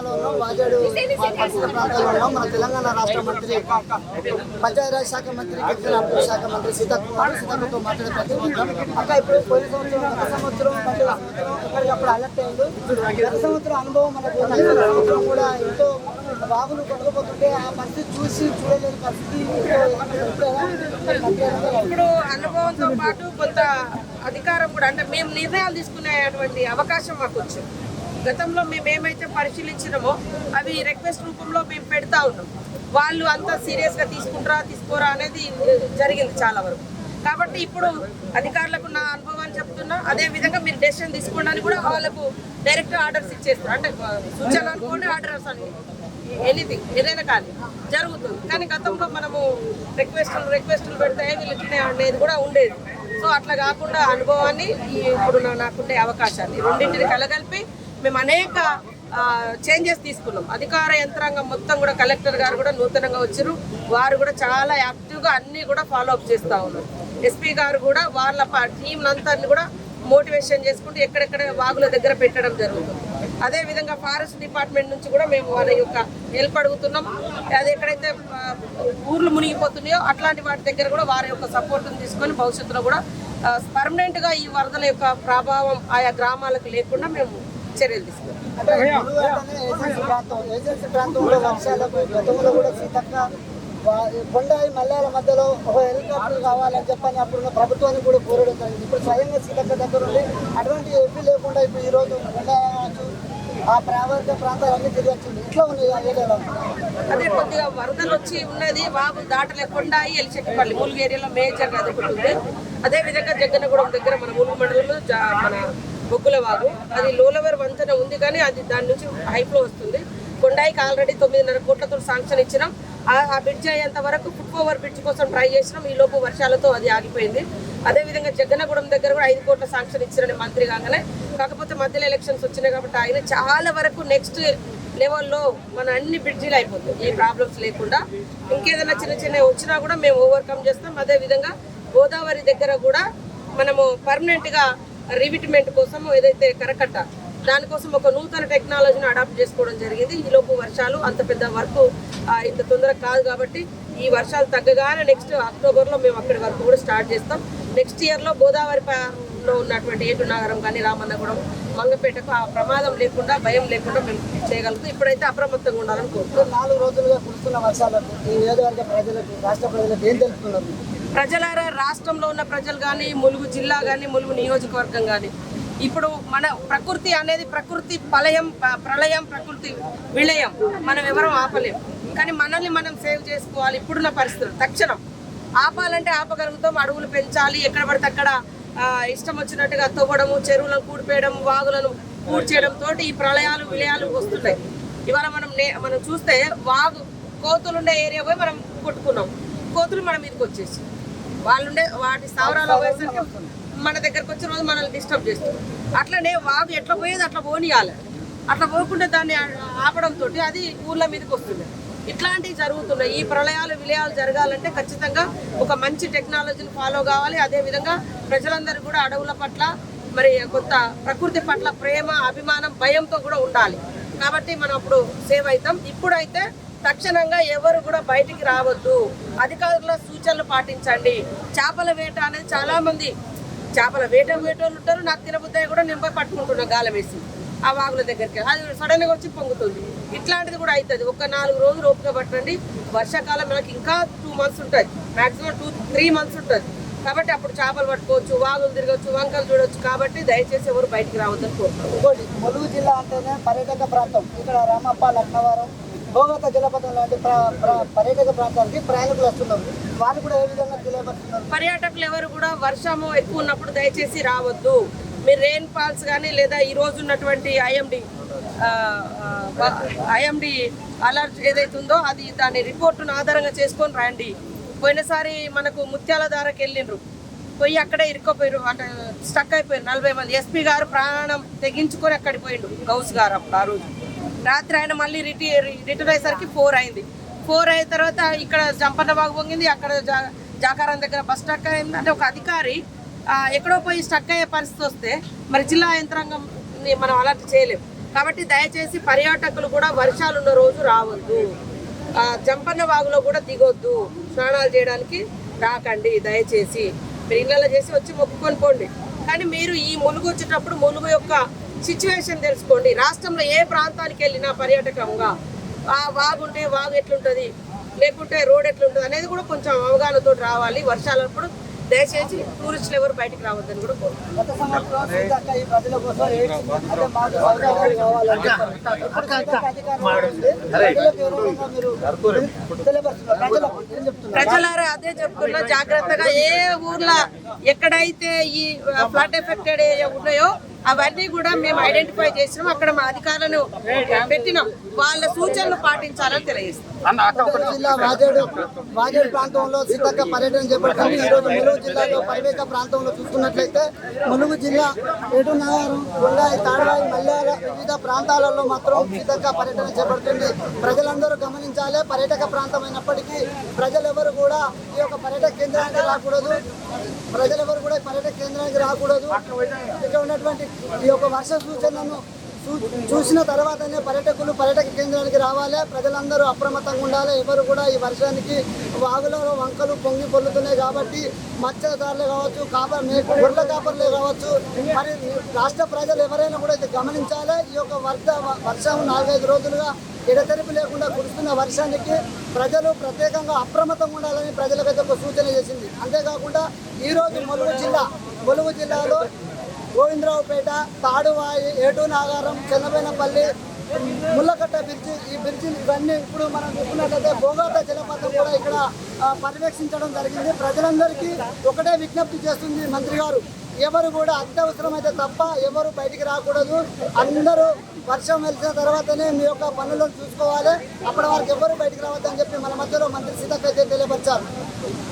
జిల్లాలో ఉన్నాం వాజేడు పరిసర ప్రాంతాల్లో మన తెలంగాణ రాష్ట్ర మంత్రి పంచాయతీరాజ్ శాఖ మంత్రి గిరిజన అభివృద్ధి శాఖ మంత్రి సీతాకుమార్ కుమార్ మాట్లాడే ప్రతి అక్క ఇప్పుడు పోయిన సంవత్సరం గత సంవత్సరం ఎక్కడికప్పుడు అలర్ట్ అయ్యిండు. గత సంవత్సరం అనుభవం మనకు సంవత్సరం కూడా ఎంతో బాగులు కొట్టుకుపోతుంటే ఆ పరిస్థితి చూసి చూడలేని పరిస్థితి ఇప్పుడు అనుభవంతో పాటు కొంత అధికారం కూడా అంటే మేము నిర్ణయాలు తీసుకునేటువంటి అవకాశం మాకు వచ్చింది. గతంలో మేము ఏమైతే పరిశీలించినామో అవి రిక్వెస్ట్ రూపంలో మేము పెడతా ఉన్నాం. వాళ్ళు అంత సీరియస్గా తీసుకుంటారా తీసుకోరా అనేది జరిగింది చాలా వరకు. కాబట్టి ఇప్పుడు అధికారులకు నా అనుభవాన్ని చెప్తున్నా అదే విధంగా మీరు డెసిషన్ తీసుకోవడానికి కూడా వాళ్ళకు డైరెక్ట్ ఆర్డర్స్ ఇచ్చేస్తారు. అంటే సూచన అనుకోండి ఆర్డర్స్ అని ఎనీథింగ్ ఏదైనా కానీ జరుగుతుంది. కానీ గతంలో మనము రిక్వెస్టులు రిక్వెస్టులు పెడితే వీళ్ళు అనేది కూడా ఉండేది. సో అట్లా కాకుండా అనుభవాన్ని ఇప్పుడు నాకుండే అవకాశాన్ని రెండింటిని కలగలిపి మేము అనేక చేంజెస్ తీసుకున్నాం. అధికార యంత్రాంగం మొత్తం కూడా కలెక్టర్ గారు కూడా నూతనంగా వచ్చారు వారు కూడా చాలా యాక్టివ్గా అన్నీ కూడా ఫాలో అప్ చేస్తూ ఉన్నారు. ఎస్పీ గారు కూడా వాళ్ళ టీం అంతా కూడా మోటివేషన్ చేసుకుంటూ ఎక్కడెక్కడ వాగుల దగ్గర పెట్టడం జరుగుతుంది. అదే విధంగా ఫారెస్ట్ డిపార్ట్మెంట్ నుంచి కూడా మేము వాళ్ళ యొక్క హెల్ప్ అడుగుతున్నాం. అది ఎక్కడైతే ఊర్లు మునిగిపోతున్నాయో అట్లాంటి వాటి దగ్గర కూడా వారి యొక్క సపోర్ట్ని తీసుకొని భవిష్యత్తులో కూడా పర్మనెంట్గా ఈ వరదల యొక్క ప్రభావం ఆయా గ్రామాలకు లేకుండా మేము చర్యలు తీసుకుంటాం కొండాయి మల్లాల మధ్యలో ఒక హెలికాప్టర్ కావాలని చెప్పని అప్పుడున్న ప్రభుత్వాన్ని కూడా కోరడం జరిగింది. ఇప్పుడు స్వయంగా సీతక్క దగ్గర ఉండి అటువంటి ఏపీ లేకుండా ఇప్పుడు ఈ రోజు కొండాయి ఆ ప్రాంత ప్రాంతాలన్నీ తిరిగి వచ్చింది. ఇట్లా ఉన్నాయి అదే కొద్దిగా వరదలు వచ్చి ఉన్నది వాగు దాటలేకుండా ఎలిచెక్కపల్లి ములుగు ఏరియాలో మేజర్ అది ఒకటి ఉంది అదే విధంగా జగ్గనగూడెం దగ్గర మన ములుగు మండలంలో మన బొగ్గుల వాగు. అది లోలవర్ వంతెన ఉంది కానీ అది దాని నుంచి హైఫ్లో వస్తుంది. కొండాయికి ఆల్రెడీ తొమ్మిదిన్నర కోట్లతో శాంక్షన్ ఇచ్చినాం. ఆ- బ్రిడ్జ్ అయ్యేంత వరకు ఫుట్ ఓవర్ బ్రిడ్జ్ కోసం ట్రై చేసినాం. ఈ లోపు వర్షాలతో అది ఆగిపోయింది. అదే విధంగా జగ్గనగూడెం దగ్గర కూడా ఐదు కోట్ల శాంక్షన్ ఇచ్చారని మంత్రి కాగానే కాకపోతే మధ్యలో ఎలక్షన్స్ వచ్చినాయి కాబట్టి ఆయన చాలా వరకు నెక్స్ట్ లెవెల్లో మన అన్ని బ్రిడ్జిలు అయిపోతాయి. ఈ ప్రాబ్లమ్స్ లేకుండా ఇంకేదైనా చిన్న చిన్న వచ్చినా కూడా మేము ఓవర్కమ్ చేస్తాం. అదే విధంగా గోదావరి దగ్గర కూడా మనము పర్మనెంట్గా రివిట్మెంట్ కోసం ఏదైతే కరకట్ట దానికోసం ఒక నూతన టెక్నాలజీని అడాప్ట్ చేసుకోవడం జరిగింది. ఈ లోపు వర్షాలు అంత పెద్ద వర్క్ ఇంత తొందరగా కాదు కాబట్టి ఈ వర్షాలు తగ్గగానే నెక్స్ట్ అక్టోబర్లో మేము అక్కడి వరకు కూడా స్టార్ట్ చేస్తాం. నెక్స్ట్ ఇయర్లో గోదావరి లో ఉన్నటువంటి ఏటు నగరం కానీ రామన్నగూడెం మంగపేటకు ఆ ప్రమాదం లేకుండా భయం లేకుండా మేము చేయగలుగుతాం. ఇప్పుడైతే అప్రమత్తంగా ఉండాలని కోరుతున్నాం నాలుగు రోజులుగా కురుస్తున్న వర్షాలకు ఈ నియోజకవర్గ ప్రజలకు రాష్ట్ర ప్రజలకు ఏం తెలుపుతున్నారు ప్రజలారా రాష్ట్రంలో ఉన్న ప్రజలు కానీ ములుగు జిల్లా కానీ ములుగు నియోజకవర్గం కానీ ఇప్పుడు మన ప్రకృతి అనేది ప్రకృతి ప్రళయం ప్రళయం ప్రకృతి విలయం మనం ఎవరం ఆపలేం. కానీ మనల్ని మనం సేవ్ చేసుకోవాలి ఇప్పుడున్న పరిస్థితులు. తక్షణం ఆపాలంటే ఆపగలుగుతాం అడవులు పెంచాలి. ఎక్కడ పడితే అక్కడ ఇష్టం వచ్చినట్టుగా తవ్వడము చెరువులను కూడిపేయడం వాగులను కూడ్చేయడంతో తోటి ఈ ప్రళయాలు విలయాలు వస్తున్నాయి. ఇవాళ మనం నే- మనం చూస్తే వాగు కోతులు ఉండే ఏరియా పోయి మనం కొట్టుకున్నాం. కోతులు మన మీదకి వచ్చేసి వాళ్ళుండే వాటి స్థావరాలు పోయేసరికి మన దగ్గరకు వచ్చిన రోజు మనల్ని డిస్టర్బ్ చేస్తుంది. అట్లనే వాగు ఎట్లా పోయేది అట్లా పోనీయాలి. అట్లా పోకుండా దాన్ని ఆపడంతో అది ఊర్ల మీదకి వస్తుంది. ఇట్లాంటివి జరుగుతున్నాయి. ఈ ప్రళయాలు విలయాలు జరగాలంటే ఖచ్చితంగా ఒక మంచి టెక్నాలజీని ఫాలో కావాలి. అదే విధంగా ప్రజలందరూ కూడా అడవుల పట్ల మరి కొంత ప్రకృతి పట్ల ప్రేమ అభిమానం భయంతో కూడా ఉండాలి. కాబట్టి మనం అప్పుడు సేవ్ అవుతాం. ఇప్పుడైతే తక్షణంగా ఎవరు కూడా బయటికి రావద్దు. అధికారుల సూచనలు పాటించండి. చేపల వేట అనేది చాలా మంది చేపల వేట వేటోళ్ళు ఉంటారు. నాకు తినబుద్దాయి కూడా నేను పోయి పట్టుకుంటున్నా గాలం వేసి ఆ వాగుల దగ్గరికి అది సడన్గా వచ్చి పొంగుతుంది. ఇట్లాంటిది కూడా అవుతుంది. ఒక నాలుగు రోజులు ఓపిక పట్టండి. వర్షాకాలం మనకి ఇంకా టూ మంత్స్ ఉంటుంది. మాక్సిమం టూ త్రీ మంత్స్ ఉంటుంది. కాబట్టి అప్పుడు చేపలు పట్టుకోవచ్చు వాగులు తిరగచ్చు వంకలు చూడొచ్చు. కాబట్టి దయచేసి ఎవరు బయటికి రావద్దని కోరుతున్నాను ములుగు జిల్లా అంటేనే పర్యాటక ప్రాంతం. ఇక్కడ రామప్ప లక్నవరం భోగత జలపాతం లాంటి ప్ర- పర్యాటక ప్రాంతానికి ప్రయాణికులు వస్తున్నారు. వాళ్ళు కూడా ఏ విధంగా తెలియపరుస్తున్నారు? పర్యాటకులు ఎవరు కూడా వర్షము ఎక్కువ ఉన్నప్పుడు దయచేసి రావద్దు. మీరు రెయిన్ ఫాల్స్ కానీ లేదా ఈ రోజు ఉన్నటువంటి ఐఎండి ఐఎండి అలర్ట్ ఏదైతే ఉందో అది దాని రిపోర్టును ఆధారంగా చేసుకొని రండి పోయినసారి మనకు ముత్యాల దారకు వెళ్ళిండ్రు. పోయి అక్కడే ఇరుక్కోపోయారు అంటే స్టక్ అయిపోయారు నలభై మంది. ఎస్పీ గారు ప్రాణం తెగించుకొని అక్కడికి పోయిండు గౌస్ గారు అప్పుడు ఆ రోజు. రాత్రి ఆయన మళ్ళీ రిటీ రిటర్న్ అయ్యేసరికి ఫోర్ అయింది. ఫోర్ అయిన తర్వాత ఇక్కడ జంపన్న బాగు పొంగింది. అక్కడ జా- జాకారం దగ్గర బస్ స్టక్ అయింది అంటే ఒక అధికారి ఎక్కడో పోయి స్టక్ అయ్యే పరిస్థితి వస్తే మరి జిల్లా యంత్రాంగం మనం అలర్ట్ చేయలేము కాబట్టి దయచేసి పర్యాటకులు కూడా వర్షాలు ఉన్న రోజు రావద్దు. జంపన్న వాగులో కూడా దిగొద్దు. స్నానాలు చేయడానికి రాకండి దయచేసి. మీరు ఇళ్ళలో చేసి వచ్చి మొక్కుకొని పోండి. కానీ మీరు ఈ ములుగు వచ్చేటప్పుడు ములుగు యొక్క సిచ్యువేషన్ తెలుసుకోండి. రాష్ట్రంలో ఏ ప్రాంతానికి వెళ్ళినా పర్యాటకంగా ఆ వాగుంటే వాగు ఎట్లుంటుంది లేకుంటే రోడ్ ఎట్లుంటుంది అనేది కూడా కొంచెం అవగాహనతో రావాలి. వర్షాలప్పుడు దయచేసి టూరిస్టులు ఎవరు బయటికి రావద్దని కూడా? ప్రజలారా అదే చెప్తున్నా. జాగ్రత్తగా ఏ ఊర్లో ఎక్కడైతే ఈ ఫ్లడ్ ఎఫెక్టెడ్ ఏరియా ఉన్నాయో అవన్నీ కూడా మేము ఐడెంటిఫై చేసినాం. అక్కడ మా అధికారులను పెట్టినాం. వాళ్ళ సూచనలు పాటించాలని తెలియజేస్తాం జిల్లా వాజేడు వాజేడు ప్రాంతంలో సీతక్క పర్యటన చేపట్టింది ఈ రోజు ములుగు జిల్లాలో పరివేక ప్రాంతంలో చూసుకున్నట్లయితే ములుగు జిల్లా ఏడు నగరం గుండాయి తాడవాయి మల్యాల వివిధ ప్రాంతాలలో మాత్రం సీతక్క పర్యటన చేపడుతుంది. ప్రజలందరూ గమనించాలి. పర్యాటక ప్రాంతం అయినప్పటికీ ప్రజలెవరు కూడా ఈ యొక్క పర్యాటక కేంద్రానికి రాకూడదు. ప్రజలెవరు కూడా పర్యాటక కేంద్రానికి రాకూడదు. ఇక్కడ ఉన్నటువంటి ఈ యొక్క వర్ష సూచనను చూ- చూసిన తర్వాతనే పర్యాటకులు పర్యాటక కేంద్రానికి రావాలి. ప్రజలందరూ అప్రమత్తంగా ఉండాలి. ఎవరు కూడా ఈ వర్షానికి వాగులలో వంకలు పొంగి పొల్లుతున్నాయి కాబట్టి మత్స్యదారులు కావచ్చు కాపర్ మేకు గొర్రెల కాపర్లే కావచ్చు మరి రాష్ట్ర ప్రజలు ఎవరైనా కూడా ఇది గమనించాలి. ఈ యొక్క వర్ష వర్షం నాలుగైదు రోజులుగా ఎడతెరిపి లేకుండా కురుస్తున్న వర్షానికి ప్రజలు ప్రత్యేకంగా అప్రమత్తంగా ఉండాలని ప్రజలకైతే ఒక సూచన చేసింది. అంతేకాకుండా ఈరోజు ములుగు జిల్లా ములుగు జిల్లాలో గోవిందరావుపేట తాడువాయి ఏటూ నాగారం చెన్నబైనపల్లి ముల్లకట్ట బ్రిడ్జి ఈ బ్రిడ్జి ఇవన్నీ ఇప్పుడు మనం చూసుకున్నట్లయితే భోగాట జలపాతం కూడా ఇక్కడ పర్యవేక్షించడం జరిగింది. ప్రజలందరికీ ఒకటే విజ్ఞప్తి చేస్తుంది మంత్రి గారు. ఎవరు కూడా అత్యవసరమైతే తప్ప ఎవరు బయటికి రాకూడదు. అందరూ వర్షం వెలిసిన తర్వాతనే మీ యొక్క పనులను చూసుకోవాలి. అప్పటి వరకు ఎవరు బయటికి రావద్దని చెప్పి మన మధ్యలో మంత్రి సీతకైతే తెలియపరిచారు.